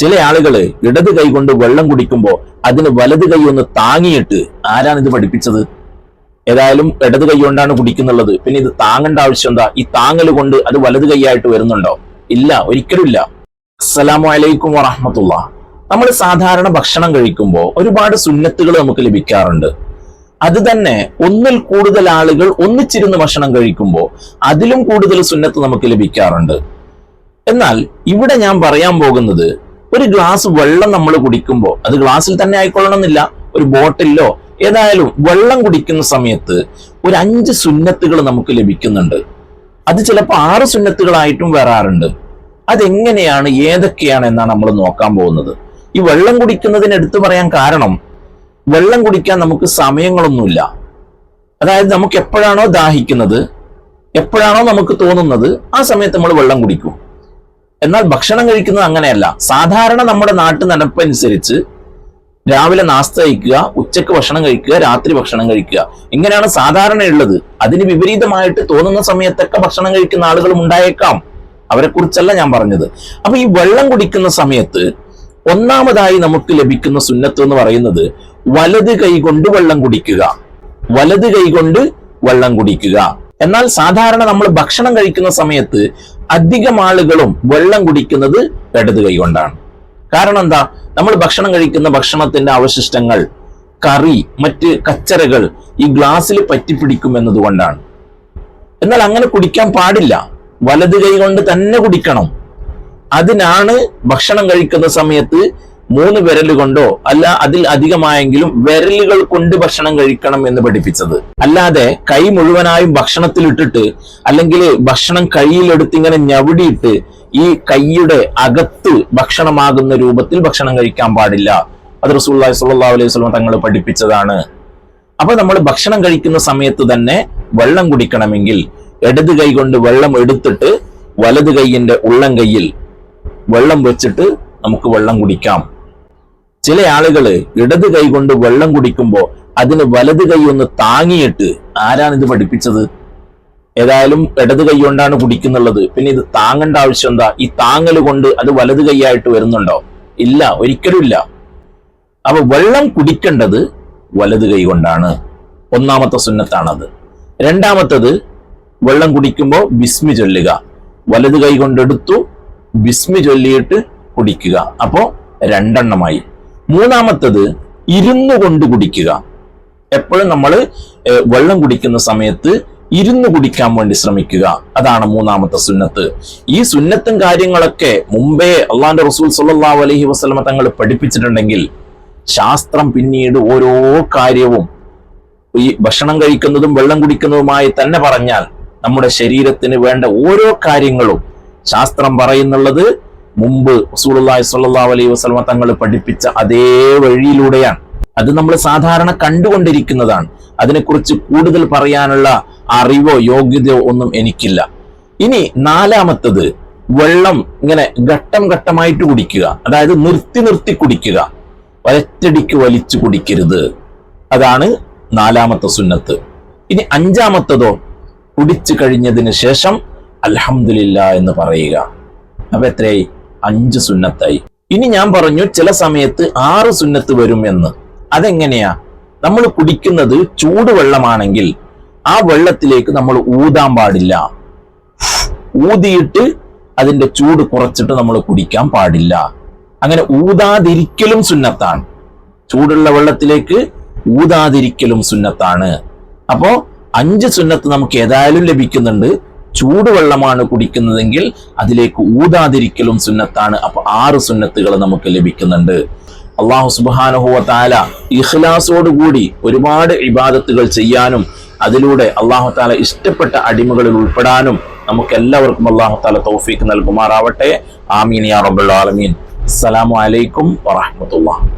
ചില ആളുകൾ ഇടത് കൈ കൊണ്ട് വെള്ളം കുടിക്കുമ്പോൾ അതിന് വലത് കൈ ഒന്ന് താങ്ങിയിട്ട് ആരാണ് ഇത് പഠിപ്പിച്ചത്? ഏതായാലും ഇടത് കൈ കൊണ്ടാണ് കുടിക്കുന്നുള്ളത് പിന്നെ ഇത് താങ്ങേണ്ട ആവശ്യം എന്താ? ഈ താങ്ങൽ കൊണ്ട് അത് വലത് കൈയായിട്ട് വരുന്നുണ്ടോ? ഇല്ല ഒരിക്കലും ഇല്ല. അസ്സലാമു അലൈക്കും വറഹമത്തുള്ള. നമ്മൾ സാധാരണ ഭക്ഷണം കഴിക്കുമ്പോൾ ഒരുപാട് സുന്നത്തുകൾ നമുക്ക് ലഭിക്കാറുണ്ട്. അത് തന്നെ ഒന്നിൽ കൂടുതൽ ആളുകൾ ഒന്നിച്ചിരുന്ന് ഭക്ഷണം കഴിക്കുമ്പോൾ അതിലും കൂടുതൽ സുന്നത്ത് നമുക്ക് ലഭിക്കാറുണ്ട്. എന്നാൽ ഇവിടെ ഞാൻ പറയാൻ പോകുന്നത് ഒരു ഗ്ലാസ് വെള്ളം നമ്മൾ കുടിക്കുമ്പോൾ അത് ഗ്ലാസ്സിൽ തന്നെ ആയിക്കൊള്ളണമെന്നില്ല. ഒരു ബോട്ടിലോ ഏതായാലും വെള്ളം കുടിക്കുന്ന സമയത്ത് ഒരു അഞ്ച് സുന്നത്തുകൾ നമുക്ക് ലഭിക്കുന്നുണ്ട്. അത് ചിലപ്പോൾ ആറ് സുന്നത്തുകളായിട്ടും വരാറുണ്ട്. അതെങ്ങനെയാണ് ഏതൊക്കെയാണ് എന്നാണ് നമ്മൾ നോക്കാൻ പോകുന്നത്. ഈ വെള്ളം കുടിക്കുന്നതിന് എടുത്തു പറയാൻ കാരണം വെള്ളം കുടിക്കാൻ നമുക്ക് സമയങ്ങളൊന്നുമില്ല. അതായത് നമുക്ക് എപ്പോഴാണോ ദാഹിക്കുന്നത് എപ്പോഴാണോ നമുക്ക് തോന്നുന്നത് ആ സമയത്ത് നമ്മൾ വെള്ളം കുടിക്കും. എന്നാൽ ഭക്ഷണം കഴിക്കുന്നത് അങ്ങനെയല്ല. സാധാരണ നമ്മുടെ നാട്ടു നടപ്പനുസരിച്ച് രാവിലെ നാസ്ത കഴിക്കുക ഉച്ചയ്ക്ക് ഭക്ഷണം കഴിക്കുക രാത്രി ഭക്ഷണം കഴിക്കുക. ഇങ്ങനെയാണ് സാധാരണയുള്ളത്. അതിന് വിപരീതമായിട്ട് തോന്നുന്ന സമയത്തൊക്കെ ഭക്ഷണം കഴിക്കുന്ന ആളുകളും ഉണ്ടായേക്കാം. അവരെ കുറിച്ചല്ല ഞാൻ പറഞ്ഞത്. അപ്പൊ ഈ വെള്ളം കുടിക്കുന്ന സമയത്ത് ഒന്നാമതായി നമുക്ക് ലഭിക്കുന്ന സുന്നത്ത് എന്ന് പറയുന്നത് വലത് കൈകൊണ്ട് വെള്ളം കുടിക്കുക. വലത് കൈകൊണ്ട് വെള്ളം കുടിക്കുക. എന്നാൽ സാധാരണ നമ്മൾ ഭക്ഷണം കഴിക്കുന്ന സമയത്ത് അധികം ആളുകളും വെള്ളം കുടിക്കുന്നത് ഇടത് കൈ കൊണ്ടാണ്. കാരണം എന്താ? നമ്മൾ ഭക്ഷണം കഴിക്കുന്ന ഭക്ഷണത്തിന്റെ അവശിഷ്ടങ്ങൾ കറി മറ്റ് കച്ചറകൾ ഈ ഗ്ലാസ്സിൽ പറ്റിപ്പിടിക്കും എന്നതുകൊണ്ടാണ് എന്നാൽ അങ്ങനെ കുടിക്കാൻ പാടില്ല. വലത് കൈ കൊണ്ട് തന്നെ കുടിക്കണം. അതിനാണ് ഭക്ഷണം കഴിക്കുന്ന സമയത്ത് മൂന്ന് വിരൽ കൊണ്ടോ അല്ല അതിൽ അധികമായെങ്കിലും വിരലുകൾ കൊണ്ട് ഭക്ഷണം കഴിക്കണം എന്ന് പഠിപ്പിച്ചത്. അല്ലാതെ കൈ മുഴുവനായും ഭക്ഷണത്തിൽ ഇട്ടിട്ട് അല്ലെങ്കിൽ ഭക്ഷണം കൈയിലെടുത്ത് ഇങ്ങനെ ഞവിടിയിട്ട് ഈ കൈയുടെ അകത്ത് ഭക്ഷണമാകുന്ന രൂപത്തിൽ ഭക്ഷണം കഴിക്കാൻ പാടില്ല. അത് റസൂള്ളി സ്വല്ലല്ലാഹു അലൈഹി വസല്ലം തങ്ങൾ പഠിപ്പിച്ചതാണ്. അപ്പൊ നമ്മൾ ഭക്ഷണം കഴിക്കുന്ന സമയത്ത് തന്നെ വെള്ളം കുടിക്കണമെങ്കിൽ ഇടത് കൈ കൊണ്ട് വെള്ളം എടുത്തിട്ട് വലത് കൈയിന്റെ ഉള്ളം കൈയിൽ വെള്ളം വെച്ചിട്ട് നമുക്ക് വെള്ളം കുടിക്കാം. ചില ആളുകൾ ഇടത് കൈ കൊണ്ട് വെള്ളം കുടിക്കുമ്പോൾ അതിന് വലത് കൈ ഒന്ന് താങ്ങിയിട്ട് ആരാണ് ഇത് പഠിപ്പിച്ചത്? ഏതായാലും ഇടത് കൈ കൊണ്ടാണ് കുടിക്കുന്നുള്ളത്. പിന്നെ ഇത് താങ്ങേണ്ട ആവശ്യം എന്താ? ഈ താങ്ങൽ കൊണ്ട് അത് വലത് കൈയായിട്ട് വരുന്നുണ്ടോ? ഇല്ല ഒരിക്കലും ഇല്ല. അപ്പൊ വെള്ളം കുടിക്കേണ്ടത് വലത് കൈ കൊണ്ടാണ്. ഒന്നാമത്തെ സുന്നത്താണത്. രണ്ടാമത്തത് വെള്ളം കുടിക്കുമ്പോൾ ബിസ്മി ചൊല്ലുക. വലത് കൈ കൊണ്ടെടുത്തു ബിസ്മി ചൊല്ലിയിട്ട് കുടിക്കുക. അപ്പോ രണ്ടെണ്ണമായി. മൂന്നാമത്തത് ഇരുന്നു കൊണ്ട് കുടിക്കുക. എപ്പോഴും നമ്മൾ വെള്ളം കുടിക്കുന്ന സമയത്ത് ഇരുന്നു കുടിക്കാൻ വേണ്ടി ശ്രമിക്കുക. അതാണ് മൂന്നാമത്തെ സുന്നത്ത്. ഈ സുന്നത്തും കാര്യങ്ങളൊക്കെ മുമ്പേ അള്ളാന്റെ റസൂൽ സല്ലല്ലാഹു അലഹി വസ്ലമ തങ്ങൾ പഠിപ്പിച്ചിട്ടുണ്ടെങ്കിൽ ശാസ്ത്രം പിന്നീട് ഓരോ കാര്യവും ഈ ഭക്ഷണം കഴിക്കുന്നതും വെള്ളം കുടിക്കുന്നതുമായി തന്നെ പറഞ്ഞാൽ നമ്മുടെ ശരീരത്തിന് വേണ്ട ഓരോ കാര്യങ്ങളും ശാസ്ത്രം പറയുന്നുള്ളത് മുമ്പ് റസൂലുള്ളാഹി സ്വല്ലല്ലാഹു അലൈഹി വസല്ലമ തങ്ങൾ പഠിപ്പിച്ച അതേ വഴിയിലൂടെയാണ്. അത് നമ്മൾ സാധാരണ കണ്ടുകൊണ്ടിരിക്കുന്നതാണ്. അതിനെക്കുറിച്ച് കൂടുതൽ പറയാനുള്ള അറിവോ യോഗ്യതയോ ഒന്നും എനിക്കില്ല. ഇനി നാലാമത്തത് വെള്ളം ഇങ്ങനെ ഘട്ടം ഘട്ടമായിട്ട് കുടിക്കുക. അതായത് നിർത്തി നിർത്തി കുടിക്കുക. ഒരറ്റടിക്ക് വലിച്ചു കുടിക്കരുത്. അതാണ് നാലാമത്തെ സുന്നത്ത്. ഇനി അഞ്ചാമത്തതോ കുടിച്ചു കഴിഞ്ഞതിന് ശേഷം അൽഹംദുലില്ലാ എന്ന് പറയുക. അപ്പൊ എത്രയായി? അഞ്ച് സുന്നത്തായി. ഇനി ഞാൻ പറഞ്ഞു ചില സമയത്ത് ആറ് സുന്നത്ത് വരും എന്ന്. അതെങ്ങനെയാ? നമ്മൾ കുടിക്കുന്നത് ചൂടുവെള്ളമാണെങ്കിൽ ആ വെള്ളത്തിലേക്ക് നമ്മൾ ഊതാൻ പാടില്ല. ഊതിയിട്ട് അതിന്റെ ചൂട് കുറച്ചിട്ട് നമ്മൾ കുടിക്കാൻ പാടില്ല. അങ്ങനെ ഊതാതിരിക്കലും സുന്നത്താണ്. ചൂടുള്ള വെള്ളത്തിലേക്ക് ഊതാതിരിക്കലും സുന്നത്താണ്. അപ്പോ അഞ്ച് സുന്നത്ത് നമുക്ക് ഏതായാലും ലഭിക്കുന്നുണ്ട്. ചൂടുവെള്ളമാണ് കുടിക്കുന്നതെങ്കിൽ അതിലേക്ക് ഊതാതിരിക്കലും സുന്നത്താണ്. അപ്പൊ ആറ് സുന്നത്തുകൾ നമുക്ക് ലഭിക്കുന്നുണ്ട്. അള്ളാഹു സുബാനുഹുവ താല ഇഖ്ലാസോടുകൂടി ഒരുപാട് ഇബാദത്തുകൾ ചെയ്യാനും അതിലൂടെ അള്ളാഹു താല ഇഷ്ടപ്പെട്ട അടിമകളിൽ ഉൾപ്പെടാനും നമുക്ക് എല്ലാവർക്കും അള്ളാഹു താല തൗഫീക്ക് നൽകുമാറാവട്ടെ. ആമീൻ യാ ആലമീൻ. അസ്സലാമു അലൈക്കും വറഹ്മത്തുള്ളാഹി.